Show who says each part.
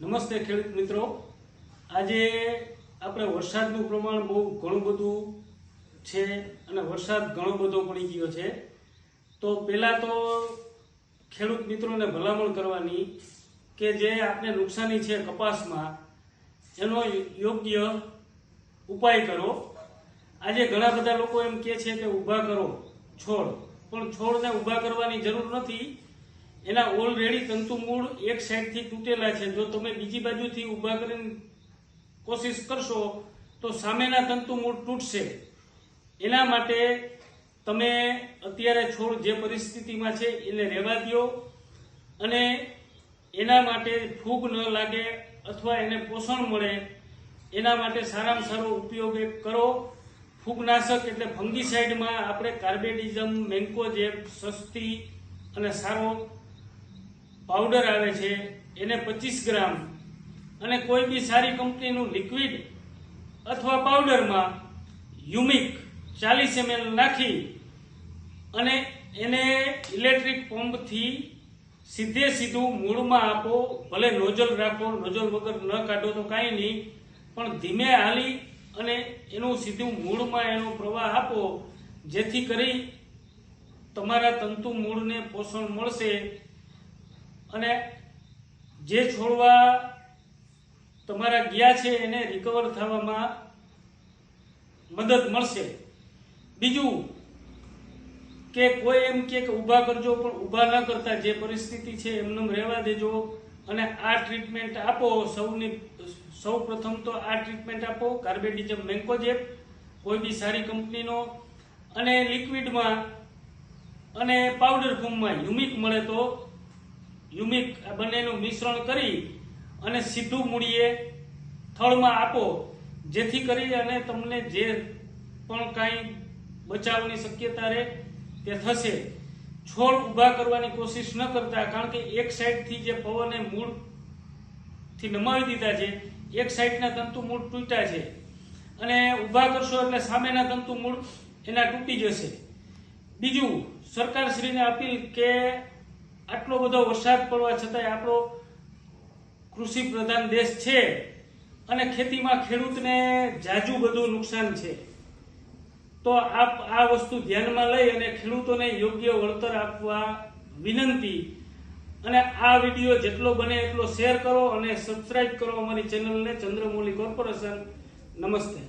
Speaker 1: નમસ્તે ખેડૂત મિત્રો. આજે આપણે વરસાદનું પ્રમાણ બહુ ઘણું બધું છે અને વરસાદ ઘણો બધો પડી ગયો છે. તો પહેલાં તો ખેડૂત મિત્રોને ભલામણ કરવાની કે જે આપણે નુકસાની છે કપાસમાં, એનો યોગ્ય ઉપાય કરો. આજે ઘણા બધા લોકો એમ કહે છે કે ઊભા કરો છોડ. પણ છોડને ઊભા કરવાની જરૂર નથી. એના ઓલરેડી તંતુ મૂળ એક સાઈડથી તૂટેલા છે. જો તમે બીજી બાજુથી ઊભા કરીને કોશિશ કરશો, તો સામેના તંતુ મૂળ તૂટશે. એના માટે તમે અત્યારે છોડ જે પરિસ્થિતિમાં છે, એને રહેવા દ્યો અને એના માટે ફૂગ ન લાગે અથવા એને પોષણ મળે, એના માટે સારામાં સારો ઉપયોગ કરો. ફૂગનાશક એટલે ફંગીસાઇડમાં આપણે કાર્બેડિઝમ, મેન્કોજેબ, સસ્તી અને સારો પાવડર આવે છે, એને પચીસ ગ્રામ. અને કોઈ બી સારી કંપનીનું લિક્વિડ અથવા પાવડરમાં યુમિક ચાલીસ એમએલ નાખી અને એને ઇલેક્ટ્રિક પંપથી સીધે સીધું મૂળમાં આપો, ભલે નોઝલ રાખો, નોઝલ વગર ન કાઢો તો કાંઈ નહીં, પણ ધીમે હાલી અને એનું સીધું મૂળમાં એનો પ્રવાહ આપો, જેથી કરી તમારા તંતુ મૂળને પોષણ મળશે અને જે છોડવા તમારા ગયા છે, એને રિકવર થવામાં મદદ મળશે. બીજું કે કોઈ એમ કે ઊભા કરજો, પણ ઊભા ન કરતા જે પરિસ્થિતિ છે એમને રહેવા દેજો અને આ ટ્રીટમેન્ટ આપો. સૌની, સૌ પ્રથમ તો આ ટ્રીટમેન્ટ આપો. કાર્બેડિઝમ મેન્કોજેપ કોઈ બી સારી કંપનીનો. અને લિક્વિડમાં અને પાવડર ફોર્મમાં હ્યુમિક મળે તો યુમિક બંનેનું મિશ્રણ કરી અને સીધું મૂળીએ થળમાં આપો. જેથી કરી અને તમને જે પણ કાંઈ બચાવની શક્યતા રહે તે થશે. છોડ ઊભા કરવાની કોશિશ ન કરતા, કારણ કે એક સાઈડથી જે પવને મૂળથી નમાવી દીધા છે, એક સાઈડના તંતુ મૂળ તૂટ્યા છે. અને ઊભા કરશો એટલે સામેના તંતુ મૂળ એના તૂટી જશે. બીજું, સરકારશ્રીને અપીલ કે આટલો બધો વરસાદ પડવા છતાંય આપણો કૃષિ પ્રધાન દેશ છે અને ખેતીમાં ખેડૂતને જાજુ બધું નુકસાન છે. તો આપ આ વસ્તુ ધ્યાનમાં લઈ અને ખેડૂતોને યોગ્ય વળતર આપવા વિનંતી અને આ વીડિયો જેટલો બને એટલો શેર કરો અને સબસ્ક્રાઈબ કરો અમારી ચેનલને ચંદ્રમૌલી કોર્પોરેશન. નમસ્તે.